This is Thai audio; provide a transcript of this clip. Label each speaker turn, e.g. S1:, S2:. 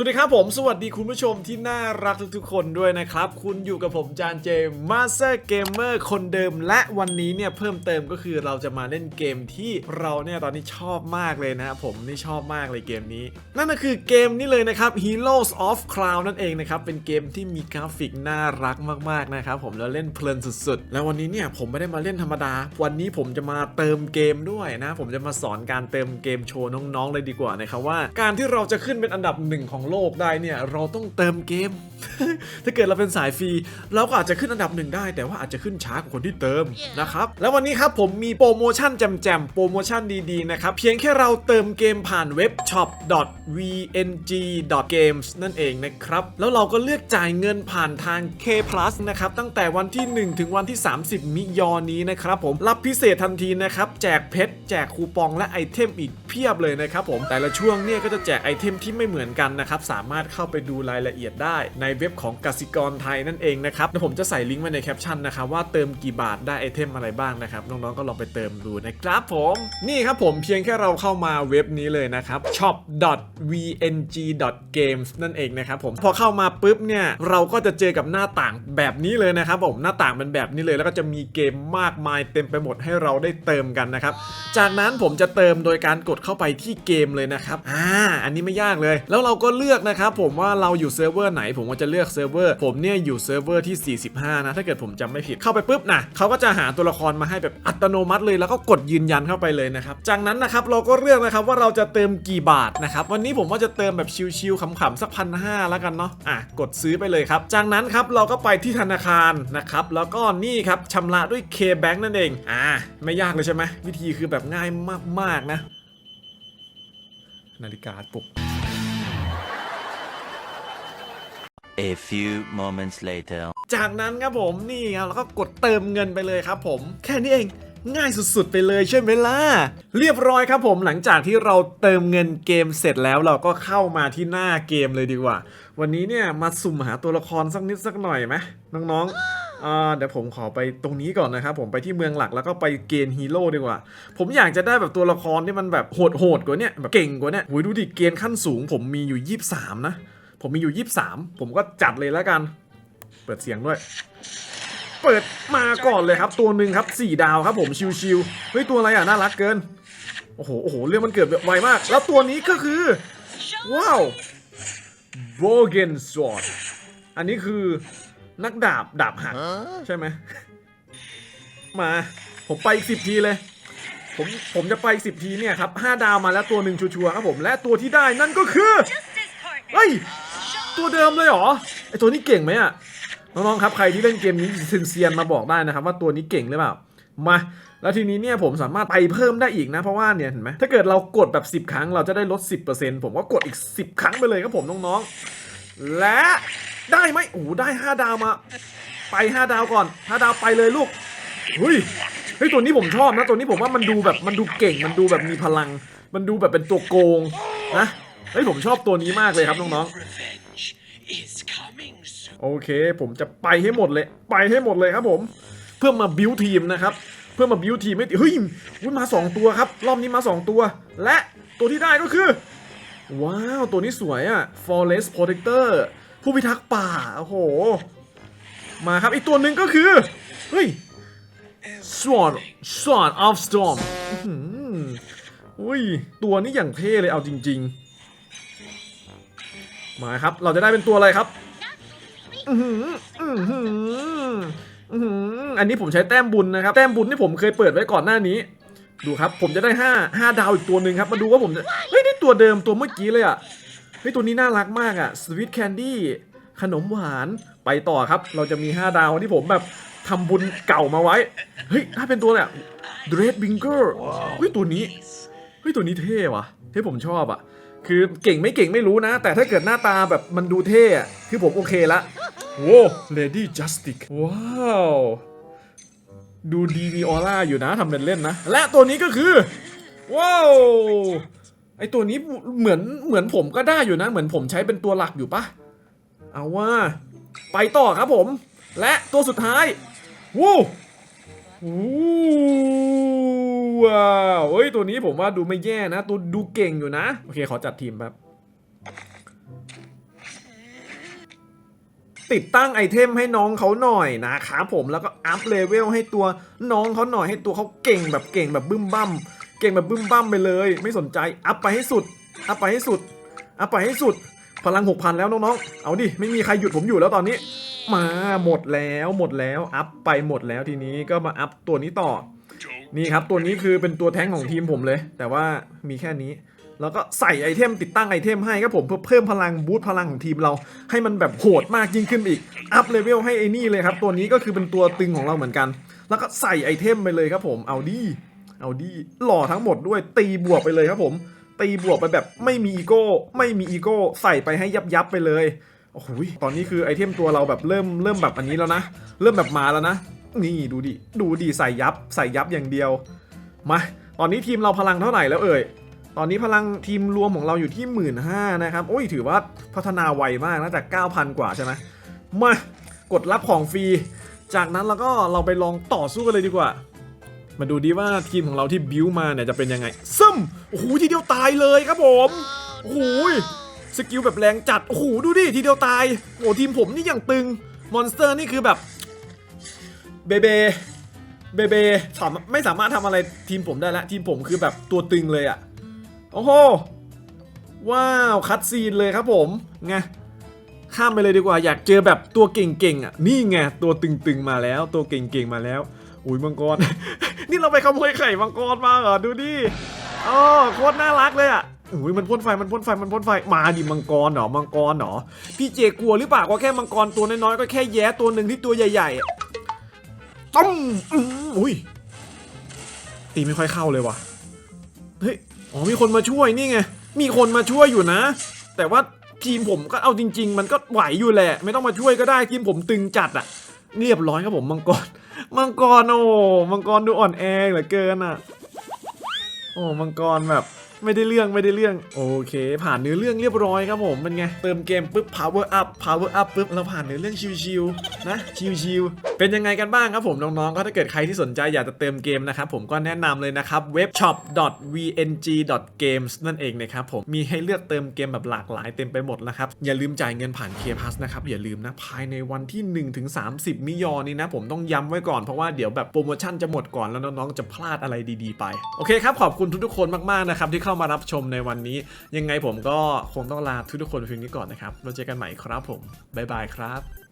S1: สวัสดีครับผม สวัสดีคุณผู้ชมที่น่ารักทุกๆคนด้วยนะครับ คุณอยู่กับผมจานเจมมาสเตอร์เกมเมอร์คนเดิม และวันนี้เนี่ยเพิ่มเติมก็คือเราจะมาเล่นเกมที่เราเนี่ยตอนนี้ชอบมากเลยนะผมนี่ชอบมากเลยเกมนี้ นั่นก็คือเกมนี้เลยนะครับ Heroes of Cloud นั่นเองนะครับ เป็นเกมที่มีกราฟิกน่ารักมากๆนะครับผมแล้วเล่นเพลินสุดๆ แล้ววันนี้เนี่ยผมไม่ได้มาเล่นธรรมดา วันนี้ผมจะมาเติมเกมด้วยนะ ผมจะมาสอนการเติมเกมโชว์น้องๆเลยดีกว่านะครับว่า การที่เราจะขึ้นเป็นอันดับหนึ่งของโลกได้เนี่ยเราต้องเติมเกม ถ้าเกิดเราเป็นสายฟรีเราก็อาจจะขึ้นอันดับหนึ่งได้ แต่ว่าอาจจะขึ้นช้ากว่าคนที่เติมนะครับแล้ววันนี้ครับผมมีโปรโมชั่นแจมๆโปรโมชั่นดีๆนะครับเพียงแค่เราเติมเกมผ่านเว็บ shop.vng.games นั่นเองนะครับแล้วเราก็เลือกจ่ายเงินผ่านทาง K Plus นะครับตั้งแต่วันที่ 1 ถึงวันที่ 30 มิยอนี้นะครับผมรับพิเศษทันทีนะครับแจกเพชรแจกคูปองและไอเทมอีกเพียบเลยนะครับผมแต่ละช่วงเนี่ยก็จะแจกไอเทมที่ไม่เหมือนกันนะครับสามารถเข้าไปดูรายละเอียดได้ในเว็บของกสิกรไทยนั่นเองนะครับเดี๋ยวผมจะใส่ลิงก์ไว้ในแคปชั่นนะครับว่าเติมกี่บาทได้ไอเทมอะไรบ้างนะครับน้องๆก็ลองไปเติมดูนะครับผมนี่ครับผมเพียงแค่เราเข้ามาเว็บนี้เลยนะครับ shop.vng.games นั่นเองนะครับผมพอเข้ามาปุ๊บเนี่ยเราก็จะเจอกับหน้าต่างแบบนี้เลยนะครับผมหน้าต่างเป็นแบบนี้เลยแล้วก็จะมีเกมมากมายเต็มไปหมดให้เราได้เติมกันนะครับจากนั้นผมจะเติมโดยการกดเข้าไปที่เกมเลยนะครับอ่าอันนี้ไม่ยากเลย แล้วเราก็เลือกนะครับผมว่าเราอยู่เซิร์ฟเวอร์ไหน ผมก็จะเลือกเซิร์ฟเวอร์ผมเนี่ยอยู่เซิร์ฟเวอร์ที่ 45 นะ ถ้าเกิดผมจำไม่ผิดเข้าไปปุ๊บนะเขาก็จะหาตัวละครมาให้แบบอัตโนมัติเลยแล้วก็กดยืนยันเข้าไปเลยนะครับจากนั้นนะครับเราก็เลือกนะครับว่าเราจะเติมกี่บาทนะครับวันนี้ผมว่าจะเติมแบบชิลๆขำๆสักพันห้าแล้วกันเนาะอะกดซื้อไปเลยครับ จากนั้นครับเราก็ไปที่ธนาคารนะครับแล้วก็นี่ครับชำระด้วย K-Bank นั่นเองอ่าไม่ยากเลยใช่ไหมวิธีคือแบบง่ายมากๆนะ นาฬิกาปลุก
S2: A few moments later.
S1: จากนั้นครับผมนี่ครับแล้วก็กดเติมเงินไปเลยครับผมแค่นี้เองง่ายสุดๆ ไปเลยใช่ไหมล่ะ เรียบร้อยครับผมหลังจากที่เราเติมเงินเกมเสร็จแล้วเราก็เข้ามาที่หน้าเกมเลยดีกว่า วันนี้เนี่ยมาสุ่มหาตัวละครสักนิดสักหน่อยไหมน้องๆ เดี๋ยวผมขอไปตรงนี้ก่อนนะครับผมไปที่เมืองหลักแล้วก็ไปเกณฑ์ฮีโร่ดีกว่า ผมอยากจะได้แบบตัวละครที่มันแบบโหดๆกว่านี้แบบเก่งกว่านี้ยโหยดูดิเกณฑ์ขั้นสูงผมมีอยู่ 23 นะ ผมมีอยู่ 23 ผมก็จัดเลยแล้วกัน เปิดเสียงด้วย เปิดมาก่อนเลยครับ ตัวหนึ่งครับ 4 ดาวครับผมชิวๆเฮ้ยตัวอะไรอะน่ารักเกิน โอ้โหโอ้โหเรื่องมันเกิดไวมาก แล้วตัวนี้ก็คือ ว้าว b o g e n Sword อันนี้คือนักดาบดาบหักใช่ไหมมาผมไปอีกสิบทีเลย ผมผมจะไปอีกสิบทีเนี่ยครับห้าดาวมาแล้วตัวหนึ่งชัวร์ๆครับผมและตัวที่ได้นั่นก็คือเฮ้ย ตัวเดิมเลยเหรอไอตัวนี้เก่งไหมอะน้องๆครับใครที่เล่นเกมนี้เซียนๆมาบอกได้นะครับ ว่าตัวนี้เก่งหรือเปล่ามาแล้วทีนี้เนี่ยผมสามารถไปเพิ่มได้อีกนะ เพราะว่าเนี่ยเห็นไหมถ้าเกิดเรากดแบบ 10 ครั้งเราจะได้ลด 10%ผมก็กดอีก 10 ครั้งไปเลยครับผมน้องๆ และได้ไหมโอ้ได้ 5 ดาวมา ไป 5 ดาวก่อน 5 ดาวไปเลยลูกเฮ้ยเฮ้ยตัวนี้ผมชอบนะ ตัวนี้ผมว่ามันดูแบบมันดูเก่ง มันดูแบบมีพลัง มันดูแบบเป็นตัวโกงนะเฮ้ยผมชอบตัวนี้มากเลยครับน้องๆ โอเค ผมจะไปให้หมดเลย ไปให้หมดเลยครับผม เพื่อมาบิวทีมนะครับ เพื่อมาบิวทีมไม่ติเฮ้ยอุ๊ยมา 2 ตัวครับ รอบนี้มา 2 ตัว และตัวที่ได้ก็คือ ว้าว ตัวนี้สวยอะ Forest Protector ผู้พิทักษ์ป่า โอ้โห มาครับ อีกตัวหนึ่งก็คือ เฮ้ย Sword Sword of Storm อื้อหืออุ้ย ตัวนี้อย่างเท่เลยเอาจริง ๆ มาครับ เราจะได้เป็นตัวอะไรครับอื้อหืออื้อหืออื้อหืออันนี้ผมใช้แต้มบุญนะครับ แต้มบุญที่ผมเคยเปิดไว้ก่อนหน้านี้ ดูครับ ผมจะได้5 5ดาวอีกตัวหนึ่งครับ มาดูว่าผมจะ เฮ้ยได้ตัวเดิมตัวเมื่อกี้เลยอะ เฮ้ยตัวนี้น่ารักมากอะ สวีทแคนดี้ ขนมหวาน ไปต่อครับ เราจะมี5ดาวที่ผมแบบทำบุญเก่ามาไว้ เฮ้ยถ้าเป็นตัวอะไรเดรดบิงเกอร์เฮ้ยตัวนี้ เฮ้ยตัวนี้เท่ว่ะเท่ผมชอบอะ คือเก่งไม่เก่งไม่รู้นะ แต่ถ้าเกิดหน้าตาแบบมันดูเท่อะคือผมโอเคละโว้เลดี้จัสติกว้าว ดูดีมีออร่าอยู่นะทำเป็นเล่นนะ และตัวนี้ก็คือว้าวไอตัวนี้เหมือนเหมือนผมก็ได้อยู่นะ เหมือนผมใช้เป็นตัวหลักอยู่ปะเอาว่า ไปต่อครับผม และตัวสุดท้ายวู้วู้ ว้าวเฮ้ยตัวนี้ผมว่าดูไม่แย่นะ ตัวดูเก่งอยู่นะ โอเค ขอจัดทีมแป๊บติดตั้งไอเทมให้น้องเขาหน่อยนะครับผมแล้วก็อัพเลเวลให้ตัวน้องเขาหน่อยให้ตัวเขาเก่งแบบเก่งแบบบึ้มบั้มเก่งแบบบึ้มบั้มไปเลย ไม่สนใจอัพไปให้สุดอัพไปให้สุดอัพไปให้สุด พลังหกพันแล้วน้องๆ เอาดิไม่มีใครหยุดผมอยู่แล้วตอนนี้ มาหมดแล้วหมดแล้วอัพไปหมดแล้วทีนี้ก็มาอัพตัวนี้ต่อ นี่ครับตัวนี้คือเป็นตัวแท้งของทีมผมเลย แต่ว่ามีแค่นี้ แล้วก็ใส่ไอเทมติดตั้งไอเทมให้ครับผมเพื่อเพิ่มพลังบูตพลังของทีมเรา ให้มันแบบโหดมากยิ่งขึ้นอีก อัพเลเวลให้ไอ้นี่เลยครับ ตัวนี้ก็คือเป็นตัวตึงของเราเหมือนกัน แล้วก็ใส่ไอเทมไปเลยครับผมเอาดีเอาดีหล่อทั้งหมดด้วยตีบวกไปเลยครับผมตีบวกไปแบบไม่มีอีโก้ไม่มีอีโก้ใส่ไปให้ยับยับไปเลยโอ้โหยตอนนี้คือไอเทมตัวเราแบบเริ่มเริ่มแบบอันนี้แล้วนะ เริ่มแบบมาแล้วนะ นี่ดูดิ ดูดิใส่ยับ ใส่ยับอย่างเดียว มา ตอนนี้ทีมเราพลังเท่าไหร่แล้วเอ่ย ตอนนี้พลังทีมรวมของเราอยู่ที่ 1 5ื่นนะครับ โอ้ยถือว่าพัฒนาไวมากนะจาก 9,000 กว่าใช่ไหมมา กดรับของฟรี จากนั้นเราก็เราไปลองต่อสู้กันเลยดีกว่า มาดูดีว่าทีมของเราที่บิวมาเนี่ยจะเป็นยังไง ซึมโอ้โหทีเดียวตายเลยครับผม โอ้โหสกิลแบบแรงจัด โอ้โหดูดิทีเดียวตาย โอ้ทีมผมนี่อย่างตึง มอนสเตอร์นี่คือแบบ เบเบเบเบสามไม่สามารถทำอะไรทีมผมได้แล้วทีมผมคือแบบตัวตึงเลยอะ่ะ โอ้โห ว้าว คัดซีนเลยครับผม ไง ข้ามไปเลยดีกว่า อยากเจอแบบตัวเก่งๆอะ นี่ไง ตัวตึงๆมาแล้ว ตัวเก่งๆมาแล้ว อุ้ยมังกร นี่เราไปขโมยไข่มังกรมาเหรอ ดูดิอ๋อโคตรน่ารักเลยอะอุ้ยมันพ่นไฟมันพ่นไฟมันพ่นไฟมาดิมังกรเหรอมังกรเหรอพี่เจกลัวหรือเปล่าก็แค่มังกรตัวน้อยๆก็แค่แย้ตัวหนึ่งที่ตัวใหญ่ๆ ต้มอุ้ยตีไม่ค่อยเข้าเลยว่ะเฮ้ยอ๋อมีคนมาช่วยนี่ไงมีคนมาช่วยอยู่นะ แต่ว่าทีมผมก็เอาจริง ๆ มันก็ไหวอยู่แหละ ไม่ต้องมาช่วยก็ได้ทีมผมตึงจัดอะเรียบร้อยครับผมมังกรมังกรโอ้มังกรดูอ่อนแอเหลือเกินอะโอ้มังกรแบบไม่ได้เรื่องไม่ได้เรื่องโอเค ผ่านเนื้อเรื่องเรียบร้อยครับผมเป็นไงเติมเกมปุ๊บ power up power up ปุ๊บเราผ่านเนื้อเรื่องชิวๆนะชิวๆ เป็นยังไงกันบ้างครับผมน้องๆก็ถ้าเกิดใครที่สนใจอยากจะเติมเกมนะครับผมก็แนะนำเลยนะครับ webshop.vng.games นั่นเองนะครับผมมีให้เลือกเติมเกมแบบหลากหลายเต็มไปหมดนะครับอย่าลืมจ่ายเงินผ่าน K Pass นะครับอย่าลืมนะภายในวันที่1ถึง30 มิยอนี้นะผมต้องย้ำไว้ก่อนเพราะว่าเดี๋ยวแบบโปรโมชั่นจะหมดก่อนแล้วน้องๆจะพลาดอะไรดีๆ ไป โอเคครับขอบคุณทุกๆคนมากๆนะครับที่เข้ามารับชมในวันนี้ ยังไงผมก็คงต้องลาทุกๆคนเพียงนี้ก่อนนะครับเราเจอกันใหม่ครับผมบ๊ายบายครับ